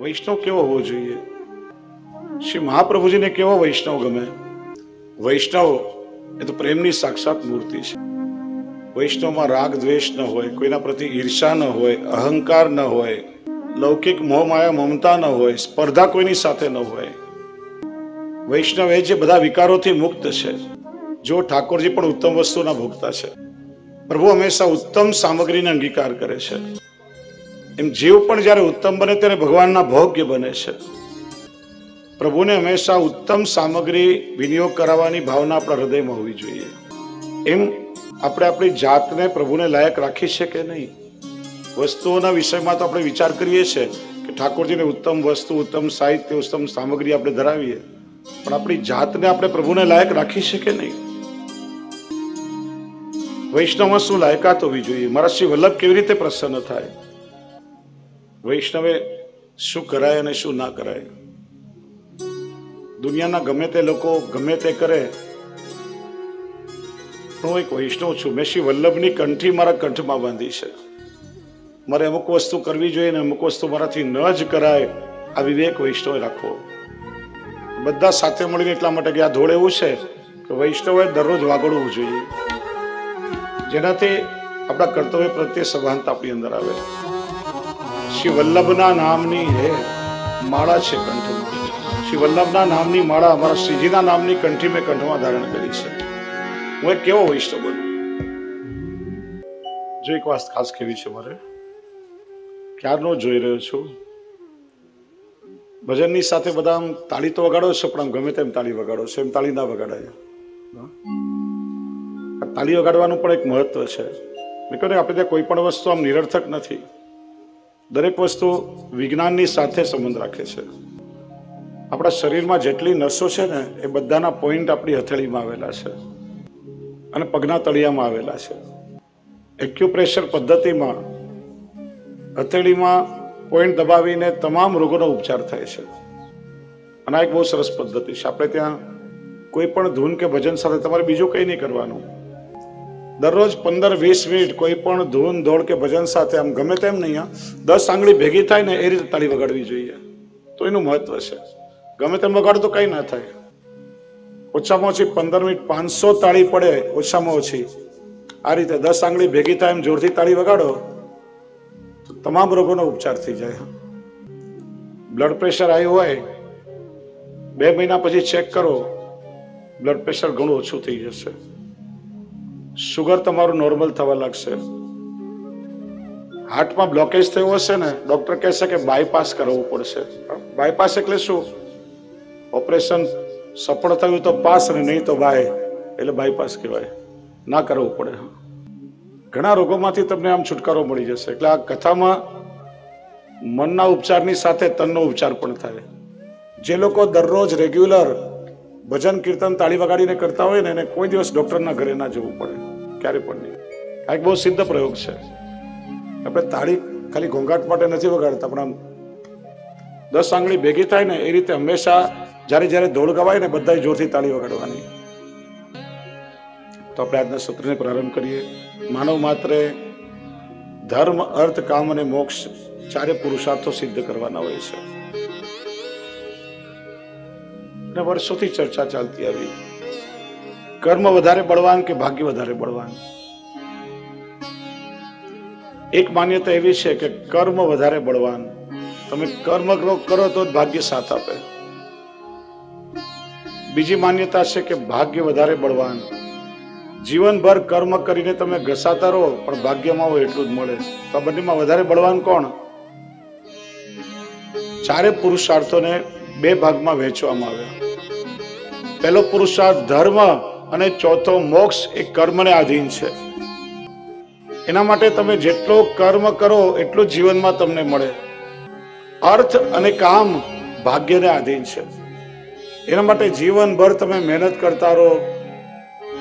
વૈષ્ણવ કેવો હોવો જોઈએ? શ્રી મહાપ્રભુજીને કેવો વૈષ્ણવ ગમે? વૈષ્ણવ એ તો પ્રેમની સાક્ષાત મૂર્તિ છે. વૈષ્ણવમાં રાગ દ્વેષ ન હોય, કોઈના પ્રતિ ઈર્ષા ન હોય, અહંકાર ન હોય, લૌકિક મોહ, માયા, મમતા ન હોય, સ્પર્ધા કોઈની સાથે ન હોય. વૈષ્ણવ એ જે બધા વિકારોથી મુક્ત છે જો ઠાકોરજી પણ ઉત્તમ વસ્તુના ભોગતા છે. પ્રભુ હંમેશા ઉત્તમ સામગ્રીને અંગીકાર કરે છે. એમ જીવ પણ જ્યારે ઉત્તમ બને ત્યારે ભગવાનના ભોગ્ય બને છે. પ્રભુને હંમેશા ઉત્તમ સામગ્રી વિનિયોગ કરાવવાની ભાવના આપણા હૃદયમાં હોવી જોઈએ. એમ આપણે આપણી જાતને પ્રભુને લાયક રાખી છે કે નહીં? વસ્તુઓના વિષયમાં તો આપણે વિચાર કરીએ છીએ કે ઠાકોરજીને ઉત્તમ વસ્તુ, ઉત્તમ સાહિત્ય, ઉત્તમ સામગ્રી આપણે ધરાવીએ. પણ આપણી જાતને આપણે પ્રભુને લાયક રાખી છે કે નહીં? વૈષ્ણવમાં શું લાયકાત હોવી જોઈએ? મારા શ્રી વલ્લભ કેવી રીતે પ્રસન્ન થાય? વૈષ્ણવે શું કરાય અને શું ના કરાય? દુનિયાના ગમે તે લોકો ગમે તે કરે. હું એક વૈષ્ણવ છું. મેં શ્રી વલ્લભની કંઠી મારા કંઠમાં બાંધી છે. મારે અમુક વસ્તુ કરવી જોઈએ ને અમુક વસ્તુ મારાથી ન જ કરાય. આ વિવેક વૈષ્ણવે રાખવો. બધા સાથે મળીને એટલા માટે કે આ ધોળ એવું છે કે વૈષ્ણવે દરરોજ વાગડવું જોઈએ. જેનાથી આપણા કર્તવ્ય પ્રત્યે સભાનતા આપણી અંદર આવે. શ્રી વલ્લભના નામની હે માળા છે કંઠમાં. શ્રી વલ્લભના નામની માળા અમારા શ્રીજીના નામની કંઠી મેં કંઠમાં ધારણ કરી છે. હું એક કેવો વૈષ્ણવ બનું જો એક વાત ખાસ કેવી છે મારે? ક્યારનો જોઈ રહ્યો છું? ભજનની સાથે બધા આમ તાળી તો વગાડો છો, પણ આમ ગમે તેમ તાળી વગાડો છો. એમ તાળી ના વગાડાય. તાળી વગાડવાનું પણ એક મહત્વ છે. મેં કહ્યું આપણે ત્યાં કોઈ પણ વસ્તુ આમ નિરર્થક નથી. દરેક વસ્તુ વિજ્ઞાનની સાથે સંબંધ રાખે છે. આપણા શરીરમાં જેટલી નસો છે ને, એ બધાના પોઈન્ટ આપણી હથેળીમાં આવેલા છે. અને પગના તળિયામાં આવેલા છે. એક્યુપ્રેશર પદ્ધતિમાં હથેળીમાં પોઈન્ટ દબાવીને તમામ રોગોનો ઉપચાર થાય છે. અને આ એક બહુ સરસ પદ્ધતિ છે. આપણે ત્યાં કોઈ પણ ધૂન કે ભજન સાથે તમારે બીજું કંઈ નહીં કરવાનું. દરરોજ પંદર, વીસ મિનિટ કોઈ પણ ધૂન, ધોળ કે ભજન સાથે આમ ગમે તેમ નહીં દસ આંગળી ભેગી થાય ને એ રીતે તાળી વગાડવી જોઈએ. તો એનું મહત્વ છે. ગમે તેમ વગાડો તો કંઈ ના થાય. ઓછામાં ઓછી પંદર મિનિટ પાંચસો તાળી પડે, ઓછામાં ઓછી. આ રીતે દસ આંગળી ભેગી થાય એમ જોરથી તાળી વગાડો, તો તમામ રોગોનો ઉપચાર થઈ જાય બ્લડ પ્રેશર આવ્યું હોય, બે મહિના પછી ચેક કરો, બ્લડ પ્રેશર ઘણું ઓછું થઈ જશે. શુગર તમારું નોર્મલ થવા લાગશે. હાર્ટમાં બ્લોકેજ થયું હશે ને ડોક્ટર કહેશે કે બાયપાસ કરવું પડશે. બાયપાસ એટલે શું? ઓપરેશન સફળ થયું તો પાસ અને નહીં તો બાય એટલે બાયપાસ કહેવાય. ના કરવું પડે ઘણા રોગોમાંથી તમને આમ છુટકારો મળી જશે. એટલે આ કથામાં મનના ઉપચારની સાથે તનનો ઉપચાર પણ થાય. જે લોકો દરરોજ રેગ્યુલર ભજન કીર્તન તાળી વગાડીને કરતા હોય ને એને કોઈ દિવસ ડોક્ટરના ઘરે ના જવું પડે. ક્યારે પણ નહીં. આ એક બહુ સિદ્ધ પ્રયોગ છે. આપણે તાળી ખાલી ઘોંઘાટ માટે નથી વગાડતા, પણ આમ દસ આંગળી ભેગી થાય ને એ રીતે હંમેશા જ્યારે જ્યારે ધોળ ગવાય ને બધા જોરથી તાળી વગાડવાની. તો આપણે આજના સત્રને પ્રારંભ કરીએ. માનવ માત્રે ધર્મ, અર્થ, કામ અને મોક્ષ ચારે પુરુષાર્થો સિદ્ધ કરવાના હોય છે. અને વર્ષોથી ચર્ચા ચાલતી આવી. કર્મ વધારે બળવાન કે ભાગ્ય વધારે બળવાન? એક માન્યતા એવી છે કે કર્મ વધારે બળવાન. તમે કર્મ કરો કરો તો ભાગ્ય સાથ આપે. બીજી માન્યતા છે કે ભાગ્ય વધારે બળવાન. જીવનભર કર્મ કરીને તમે ઘસાતા રહો, પણ ભાગ્યમાં હોય એટલું જ મળે. તો બંનેમાં વધારે બળવાન કોણ? ચારે પુરુષાર્થોને બે ભાગમાં વહેંચવામાં આવ્યા. પહેલો પુરુષાર્થ ધર્મ અને ચોથો મોક્ષ એ કર્મને આધીન છે. એના માટે તમે જેટલો કર્મ કરો એટલું જીવનમાં તમને મળે. અર્થ અને કામ ભાગ્યને આધીન છે. એના માટે જીવનભર તમે મહેનત કરતા રહો.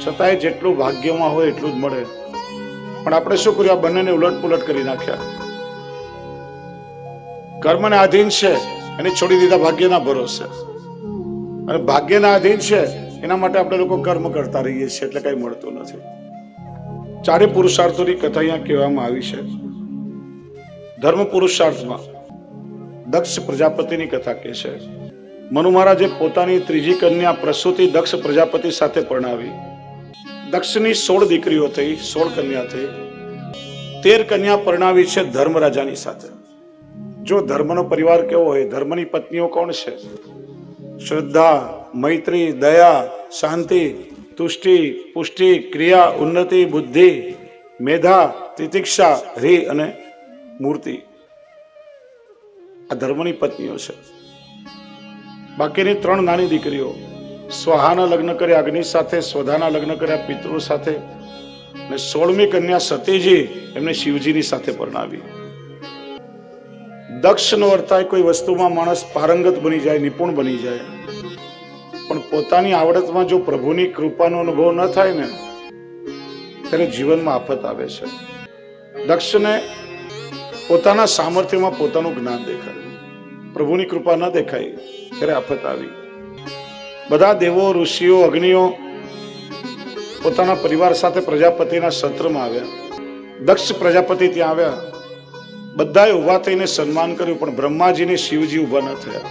છતાંય જેટલું ભાગ્યમાં હોય એટલું જ મળે. પણ આપણે શું કર્યું? આ બંનેને ઉલટ પુલટ કરી નાખ્યા. કર્મને આધીન છે. એને છોડી દીધા, ભાગ્યના ભરોસે. અને ભાગ્યના આધીન છે, એના માટે આપણે લોકો કર્મ કરતા રહીએ છીએ, એટલે કઈ મળતું નથી. ચારે પુરુષાર્થોની કથા અહીંયા કહેવામાં આવી છે. ધર્મ પુરુષાર્થમાં દક્ષ પ્રજાપતિની કથા કહે છે. મનુ મહારાજે પોતાની ત્રીજી કન્યા પ્રસૂતિ દક્ષ પ્રજાપતિ સાથે પરણાવી. દક્ષની સોળ દીકરીઓ થઈ, સોળ કન્યા થઈ. તેર કન્યા પરણાવી છે ધર્મરાજાની સાથે. જો ધર્મનો પરિવાર કેવો હોય, ધર્મની પત્નીઓ કોણ છે? શ્રદ્ધા મૈત્રી દયા શાંતિ તુષ્ટિ પુષ્ટિ ક્રિયા ઉન્નતિ બુદ્ધિ મેધા તિતિક્ષા હિ અને મૂર્તિ. આ ધર્મની પત્નીઓ છે. બાકીની ત્રણ નાની દીકરીઓ સ્વાહાના લગ્ન કર્યા, અગ્નિ સાથે સ્વધાના લગ્ન કર્યા, પિતૃ સાથે અને સોળમી કન્યા સતીજી એમને શિવજીની સાથે પરણાવી. દક્ષનો અર્થ થાય કોઈ વસ્તુમાં માણસ પારંગત બની જાય, નિપુણ બની જાય. પણ પોતાની આવડતમાં જો પ્રભુની કૃપાનો અનુભવ ન થાય ને ત્યારે જીવનમાં આફત આવે છે. દક્ષને પોતાના સામર્થ્યમાં પોતાનું જ્ઞાન દેખાય. પ્રભુની કૃપા ન દેખાય ત્યારે આફત આવી. બધા દેવો, ઋષિઓ, અગ્નિઓ પોતાના પરિવાર સાથે પ્રજાપતિના સત્રમાં આવ્યા. દક્ષ પ્રજાપતિ ત્યાં આવ્યા. બધાએ ઊભા થઈને સન્માન કર્યું, પણ બ્રહ્માજીને શિવજી ઊભા ન થયા.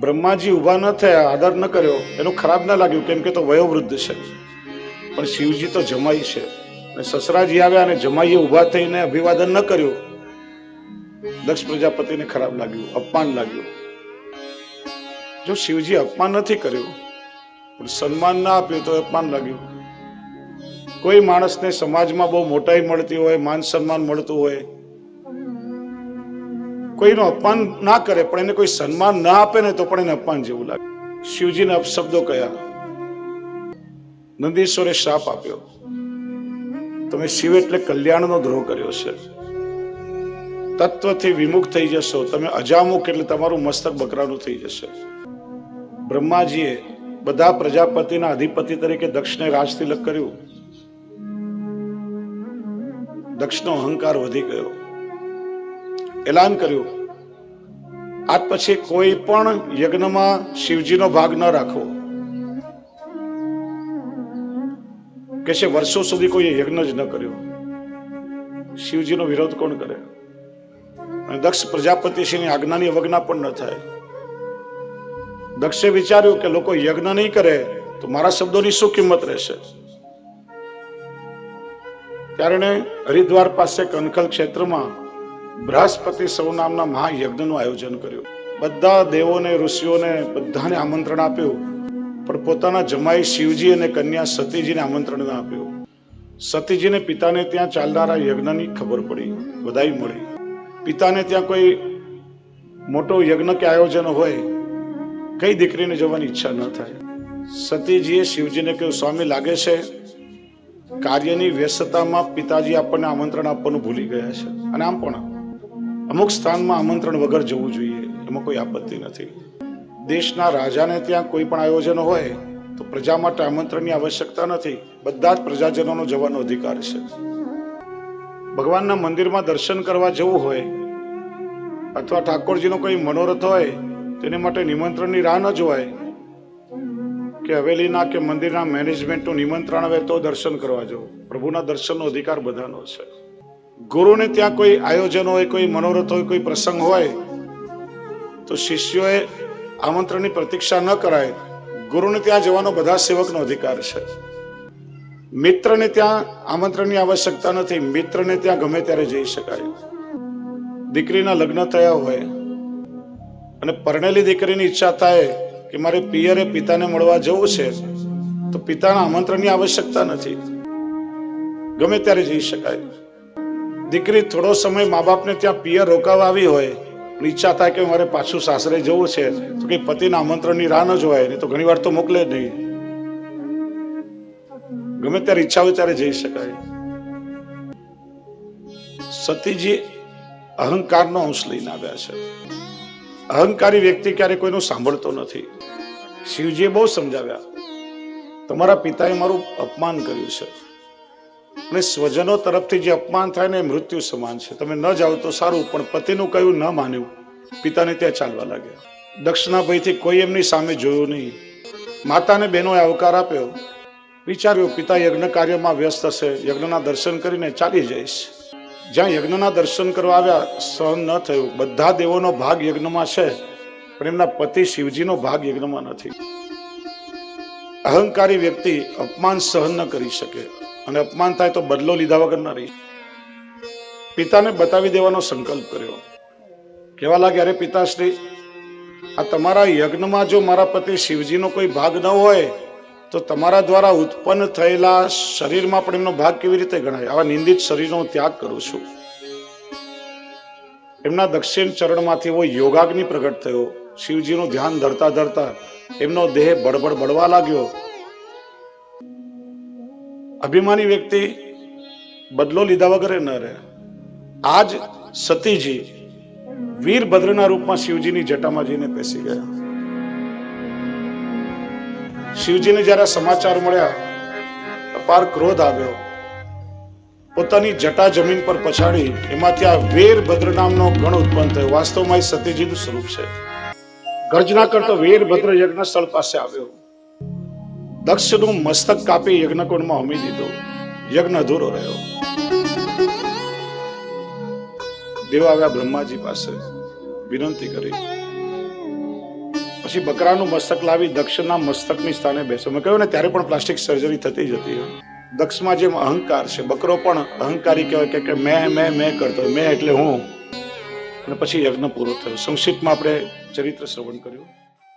બ્રહ્માજી ઊભા ન થયા, આદર ન કર્યો, એનું ખરાબ ન લાગ્યું, કેમ કે તો વયોવૃદ્ધ છે. પણ શિવજી તો જમાઈ છે. અને સસરાજી આવ્યા અને જમાઈએ ઊભા થઈને અભિવાદન ન કર્યું. દક્ષ પ્રજાપતિને ખરાબ લાગ્યું, અપમાન લાગ્યું. જો શિવજી અપમાન નથી કર્યું, પણ સન્માન ના આપ્યું તો અપમાન લાગ્યું. કોઈ માણસને સમાજમાં બહુ મોટાઈ મળતી હોય, માન સન્માન મળતું હોય કોઈનું અપમાન ના કરે, પણ એને કોઈ સન્માન ના આપે ને તો પણ એને અપમાન જેવું લાગે. શિવજીને અપશબ્દો કયા? નંદીશ્વરે શાપ આપ્યો. તમે શિવ એટલે કલ્યાણનો દ્રોહ કર્યો છે. તત્વથી વિમુખ થઈ જશો. તમે અજામુખ એટલે તમારું મસ્તક બકરાનું થઈ જશે. બ્રહ્માજીએ બધા પ્રજાપતિના અધિપતિ તરીકે દક્ષને રાજતિલક કર્યું. દક્ષનો અહંકાર વધી ગયો. એલાન કર્યું. આજ પછી કોઈ પણ યજ્ઞમાં શિવજીનો ભાગ ન રાખવો. કે છે વર્ષો સુધી કોઈ યજ્ઞ જ ન કર્યો. શિવજીનો વિરોધ કોણ કરે? અને દક્ષ પ્રજાપતિશ્રીની આજ્ઞાની અવજ્ઞા પણ ન થાય. દક્ષે વિચાર્યું કે લોકો યજ્ઞ નહીં કરે, તો મારા શબ્દોની શું કિંમત રહેશે? ત્યારે હરિદ્વાર પાસે કનખલ ક્ષેત્રમાં બૃહસ્પતિ સૌ નામના મહાયજ્ઞનું આયોજન કર્યું. બધા દેવોને, ઋષિઓને બધાને આમંત્રણ આપ્યું. પણ પોતાના જમાઈ શિવજી અને કન્યા સતીજીને આમંત્રણ ના આપ્યું. સતીજીને પિતાને ત્યાં ચાલનારા યજ્ઞની ખબર પડી બધાઈ મળી. પિતાને ત્યાં કોઈ મોટો યજ્ઞ કે આયોજન હોય, કઈ દીકરીને જવાની ઈચ્છા ન થાય. સતીજીએ શિવજીને કહ્યું, સ્વામી, લાગે છે કાર્યની વ્યસ્તતામાં પિતાજી આપણને આમંત્રણ આપવાનું ભૂલી ગયા છે. અને આમ પણ અમુક સ્થાનમાં આમંત્રણ વગર જવું જોઈએ, એમાં કોઈ આપત્તિ નથી. દેશના રાજાને ત્યાં કોઈ પણ આયોજન હોય, તો પ્રજા માટે આમંત્રણની આવશ્યકતા નથી. બધા જ પ્રજાજનોનો જવાનો અધિકાર છે. ભગવાનના મંદિરમાં દર્શન કરવા જવું હોય, અથવા ઠાકોરજીનો કોઈ મનોરથ હોય, તેને માટે નિમંત્રણની રાહ ન જોવાય, કે હવેલીના કે મંદિરના મેનેજમેન્ટનું નિમંત્રણ આવે તો દર્શન કરવા જવું. પ્રભુના દર્શનનો અધિકાર બધાનો છે. ગુરુને ત્યાં કોઈ આયોજન હોય, કોઈ મનોરથ હોય, કોઈ પ્રસંગ હોય, તો શિષ્યોએ આમંત્રણની પ્રતીક્ષા ન કરાય. ગુરુને ત્યાં જવાનો બધા સેવકનો અધિકાર છે. મિત્રને ત્યાં આમંત્રણની આવશ્યકતા નથી. મિત્રને ત્યાં ગમે ત્યારે જઈ શકાય. દીકરીના લગ્ન થયા હોય અને પરણેલી દીકરીની ઈચ્છા થાય કે મારે પિયરે પિતાને મળવા જવું છે, તો પિતાના આમંત્રણની આવશ્યકતા નથી. ગમે ત્યારે જઈ શકાય. દીકરી થોડો સમય મા બાપને ત્યાં પિયર રોકાવા આવી હોય, ઈચ્છા થાય કે મારે પાછું સાસરે જવું છે, તો કે પતિના આમંત્રણની રાહ ન જોવાય, નહીં તો ઘણી વાર તો મોકલે જ નહીં. ગમે ત્યારે ઈચ્છા હોય ત્યારે જઈ શકાય. સતીજી અહંકારનો અંશ લઈને આવ્યા છે. અહંકારી વ્યક્તિ ક્યારે કોઈનું સાંભળતો નથી. શિવજીએ બહુ સમજાવ્યા. તમારા પિતાએ મારું અપમાન કર્યું છે. અને સ્વજનો તરફથી જે અપમાન થાય ને મૃત્યુ સમાન છે. તમે ન જાઓ તો સારું, પણ પતિનું કહ્યું ન માન્યું. પિતાને ત્યાં ચાલવા લાગ્યા. દક્ષના ભયથી કોઈ એમની સામે જોયું નહીં. માતાને બહેનોએ આવકાર આપ્યો. વિચાર્યું, પિતા યજ્ઞ કાર્યમાં વ્યસ્ત હશે. યજ્ઞના દર્શન કરીને ચાલી જઈશ. જ્યાં યજ્ઞના દર્શન કરવા આવ્યા, સહન ન થયું. બધા દેવોનો ભાગ યજ્ઞમાં છે, પણ એમના પતિ શિવજીનો ભાગ યજ્ઞમાં નથી. અહંકારી વ્યક્તિ અપમાન સહન ન કરી શકે. અને અપમાન થાય તો બદલો લીધા વગર ન રહી પિતાને બતાવી દેવાનો સંકલ્પ કર્યો. કેવા લાગે અરે પિતાશ્રી? આ તમારા યજ્ઞમાં જો મારા પતિ શિવજીનો કોઈ ભાગ ન હોય, તો તમારા દ્વારા ઉત્પન્ન થયેલા શરીરમાં પણ એમનો ભાગ કેવી રીતે ગણાય? આવા નિંદિત શરીરનો ત્યાગ કરું છું. એમના દક્ષિણ ચરણમાંથી એવો યોગાગ્નિ પ્રગટ થયો. શિવજીનું ધ્યાન ધરતા ધરતા એમનો દેહ બળબડ બળવા લાગ્યો. અભિમાની વ્યક્તિ બદલો લીધા વગર ન રહે. આજ સતીજી વીરભદ્રના રૂપમાં શિવજીની જટામાં જઈને બેસી ગયા. શિવજીને જ્યારે સમાચાર મળ્યા, અપાર ક્રોધ આવ્યો. પોતાની જટા જમીન પર પછાડી એમાંથી આ વીરભદ્ર નામનો ગણ ઉત્પન્ન થયો. વાસ્તવમાં એ સતીજીનું સ્વરૂપ છે. ગર્જના કરતો વીરભદ્ર યજ્ઞ સ્થળ પાસે આવ્યો. દક્ષનું મસ્તક કાપી યજ્ઞકુંડમાં હોમી દીધું. યજ્ઞ અધૂરો રહ્યો. દેવ આવ્યા બ્રહ્માજી પાસે વિનંતી કરી. પછી બકરાનું મસ્તક લાવી દક્ષના મસ્તકની સ્થાને બેસો. મેં કહ્યું, ને, ત્યારે પણ પ્લાસ્ટિક સર્જરી થતી જ હતી. દક્ષમાં જેમ અહંકાર છે, બકરો પણ અહંકારી કહેવાય કે- કે મેં મેં મેં કરતો, મેં એટલે હું. અને પછી યજ્ઞ પૂરો થયો. સંક્ષિપ્તમાં આપણે ચરિત્ર શ્રવણ કર્યું.